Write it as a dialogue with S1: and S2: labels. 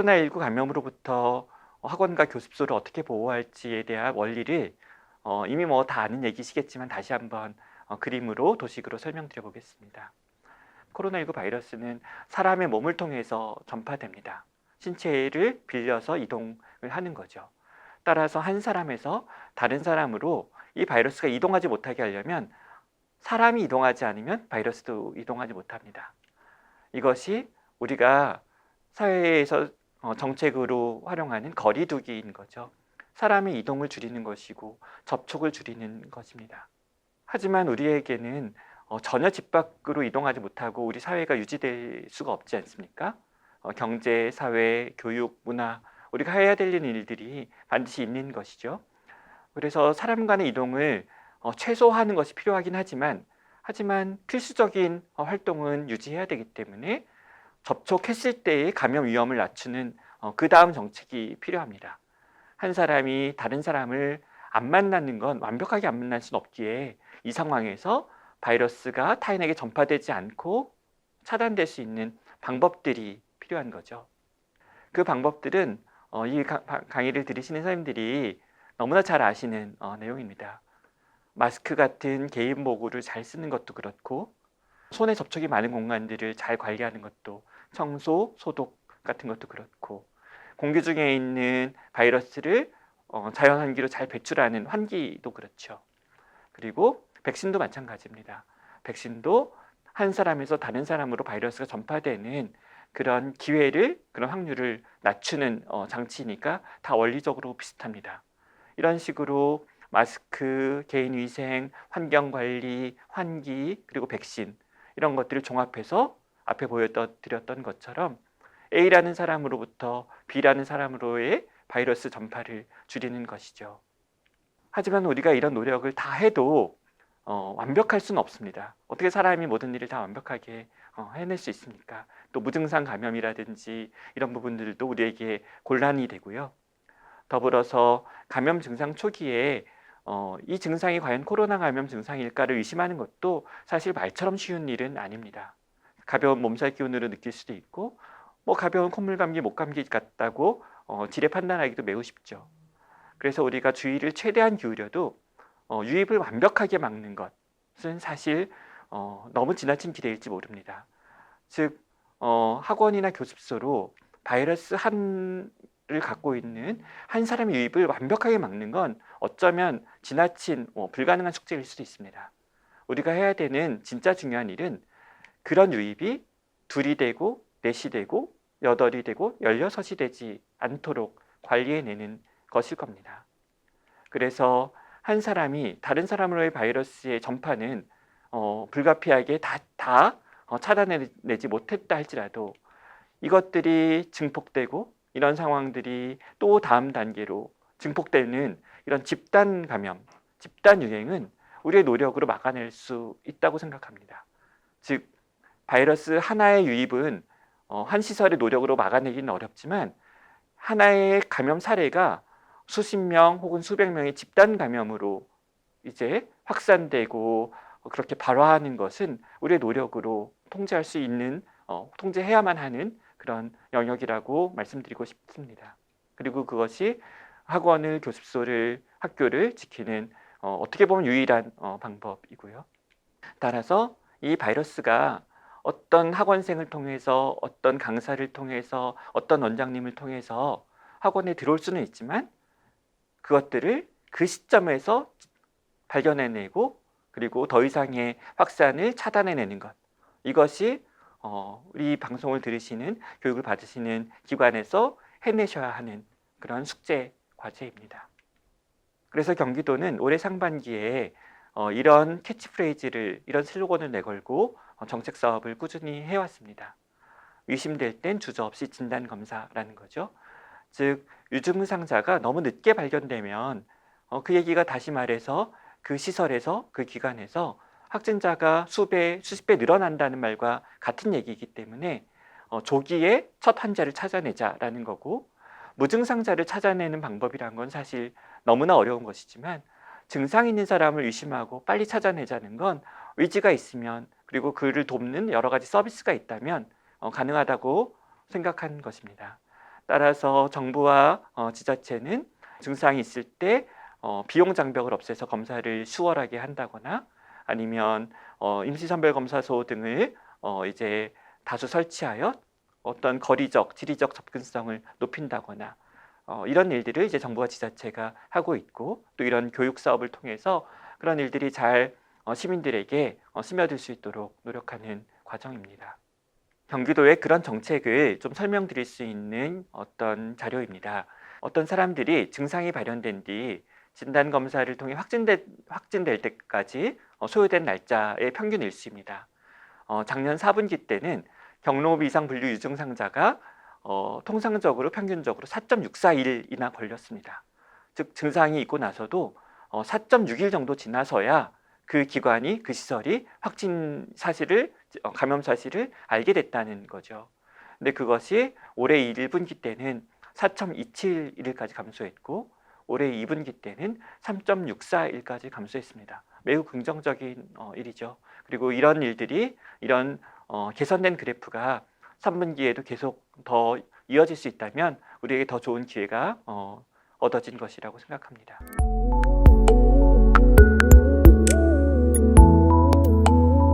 S1: 코로나19 감염으로부터 학원과 교습소를 어떻게 보호할지에 대한 원리를 어, 이미 뭐 다 아는 얘기시겠지만 다시 한번 어, 그림으로 도식으로 설명드려 보겠습니다. 코로나19 바이러스는 사람의 몸을 통해서 전파됩니다. 신체를 빌려서 이동을 하는 거죠. 따라서 한 사람에서 다른 사람으로 이 바이러스가 이동하지 못하게 하려면 사람이 이동하지 않으면 바이러스도 이동하지 못합니다. 이것이 우리가 사회에서 어, 정책으로 활용하는 거리두기인 거죠. 사람의 이동을 줄이는 것이고 접촉을 줄이는 것입니다. 하지만 우리에게는 어, 전혀 집 밖으로 이동하지 못하고 우리 사회가 유지될 수가 없지 않습니까? 어, 경제, 사회, 교육, 문화 우리가 해야 될 일들이 반드시 있는 것이죠. 그래서 사람 간의 이동을 어, 최소화하는 것이 필요하긴 하지만 하지만 필수적인 어, 활동은 유지해야 되기 때문에 접촉했을 때의 감염 위험을 낮추는 어, 그 다음 정책이 필요합니다. 한 사람이 다른 사람을 안 만나는 건 완벽하게 안 만날 수는 없기에 이 상황에서 바이러스가 타인에게 전파되지 않고 차단될 수 있는 방법들이 필요한 거죠. 그 방법들은 어, 이 강의를 들으시는 선생님들이 너무나 잘 아시는 어, 내용입니다. 마스크 같은 개인 보호를 잘 쓰는 것도 그렇고 손에 접촉이 많은 공간들을 잘 관리하는 것도 청소, 소독 같은 것도 그렇고 공기 중에 있는 바이러스를 어, 자연 환기로 잘 배출하는 환기도 그렇죠. 그리고 백신도 마찬가지입니다. 백신도 한 사람에서 다른 사람으로 바이러스가 전파되는 그런 기회를 그런 확률을 낮추는 어, 장치니까 다 원리적으로 비슷합니다. 이런 식으로 마스크, 개인 위생, 환경 관리, 환기 그리고 백신 이런 것들을 종합해서 앞에 보여드렸던 것처럼 A라는 사람으로부터 B라는 사람으로의 바이러스 전파를 줄이는 것이죠. 하지만 우리가 이런 노력을 다 해도 어, 완벽할 수는 없습니다. 어떻게 사람이 모든 일을 다 완벽하게 어, 해낼 수 있습니까? 또 무증상 감염이라든지 이런 부분들도 우리에게 곤란이 되고요. 더불어서 감염 증상 초기에 어, 이 증상이 과연 코로나 감염 증상일까를 의심하는 것도 사실 말처럼 쉬운 일은 아닙니다. 가벼운 몸살 기운으로 느낄 수도 있고 뭐 가벼운 콧물 감기, 목 감기 같다고 어, 질에 판단하기도 매우 쉽죠. 그래서 우리가 주의를 최대한 기울여도 어, 유입을 완벽하게 막는 것은 사실 어, 너무 지나친 기대일지 모릅니다. 즉 어, 학원이나 교습소로 바이러스 한을 갖고 있는 한 사람의 유입을 완벽하게 막는 건 어쩌면 지나친 어, 불가능한 숙제일 수도 있습니다. 우리가 해야 되는 진짜 중요한 일은 그런 유입이 둘이 되고 넷이 되고 여덟이 되고 열여섯이 되지 않도록 관리해내는 것일 겁니다. 그래서 한 사람이 다른 사람으로의 바이러스의 전파는 어, 불가피하게 다, 다 어, 차단해내지 못했다 할지라도 이것들이 증폭되고 이런 상황들이 또 다음 단계로 증폭되는 이런 집단 감염, 집단 유행은 우리의 노력으로 막아낼 수 있다고 생각합니다. 즉 바이러스 하나의 유입은 어, 한 시설의 노력으로 막아내기는 어렵지만 하나의 감염 사례가 수십 명 혹은 수백 명의 집단 감염으로 이제 확산되고 그렇게 발화하는 것은 우리의 노력으로 통제할 수 있는 어, 통제해야만 하는 그런 영역이라고 말씀드리고 싶습니다. 그리고 그것이 학원을 교습소를 학교를 지키는 어, 어떻게 보면 유일한 어, 방법이고요. 따라서 이 바이러스가 어떤 학원생을 통해서 어떤 강사를 통해서 어떤 원장님을 통해서 학원에 들어올 수는 있지만 그것들을 그 시점에서 발견해내고 그리고 더 이상의 확산을 차단해내는 것 이것이 어, 우리 방송을 들으시는 교육을 받으시는 기관에서 해내셔야 하는 그런 숙제 과제입니다. 그래서 경기도는 올해 상반기에 어, 이런 캐치프레이즈를 이런 슬로건을 내걸고 어, 정책 사업을 꾸준히 해왔습니다. 의심될 땐 주저없이 진단 검사라는 거죠. 즉 유증 상자가 너무 늦게 발견되면 어, 그 얘기가 다시 말해서 그 시설에서 그 기관에서 확진자가 수배 수십 배 늘어난다는 말과 같은 얘기이기 때문에 어, 조기에 첫 환자를 찾아내자라는 거고 무증상자를 찾아내는 방법이란 건 사실 너무나 어려운 것이지만 증상 있는 사람을 의심하고 빨리 찾아내자는 건 의지가 있으면 그리고 그를 돕는 여러 가지 서비스가 있다면 어, 가능하다고 생각한 것입니다. 따라서 정부와 어, 지자체는 증상이 있을 때 어, 비용 장벽을 없애서 검사를 수월하게 한다거나 아니면 어, 임시선별검사소 등을 어, 이제 다수 설치하여 어떤 거리적, 지리적 접근성을 높인다거나 어, 이런 일들을 이제 정부와 지자체가 하고 있고 또 이런 교육 사업을 통해서 그런 일들이 잘 어, 시민들에게 어, 스며들 수 있도록 노력하는 과정입니다. 경기도의 그런 정책을 좀 설명드릴 수 있는 어떤 자료입니다. 어떤 사람들이 증상이 발현된 뒤 진단 검사를 통해 확진될, 확진될 때까지 어, 소요된 날짜의 평균 일수입니다. 어, 작년 4분기 때는 경로 미상 분류 유증상자가 어, 통상적으로 평균적으로 4.641이나 걸렸습니다. 즉 증상이 있고 나서도 어, 4.6일 정도 지나서야 그 기관이 그 시설이 확진 사실을 어, 감염 사실을 알게 됐다는 거죠. 근데 그것이 올해 1분기 때는 4.27일까지 감소했고 올해 2분기 때는 3.64일까지 감소했습니다. 매우 긍정적인 어, 일이죠. 그리고 이런 일들이 이런 어, 개선된 그래프가 3분기에도 계속 더 이어질 수 있다면 우리에게 더 좋은 기회가 어, 얻어진 것이라고 생각합니다.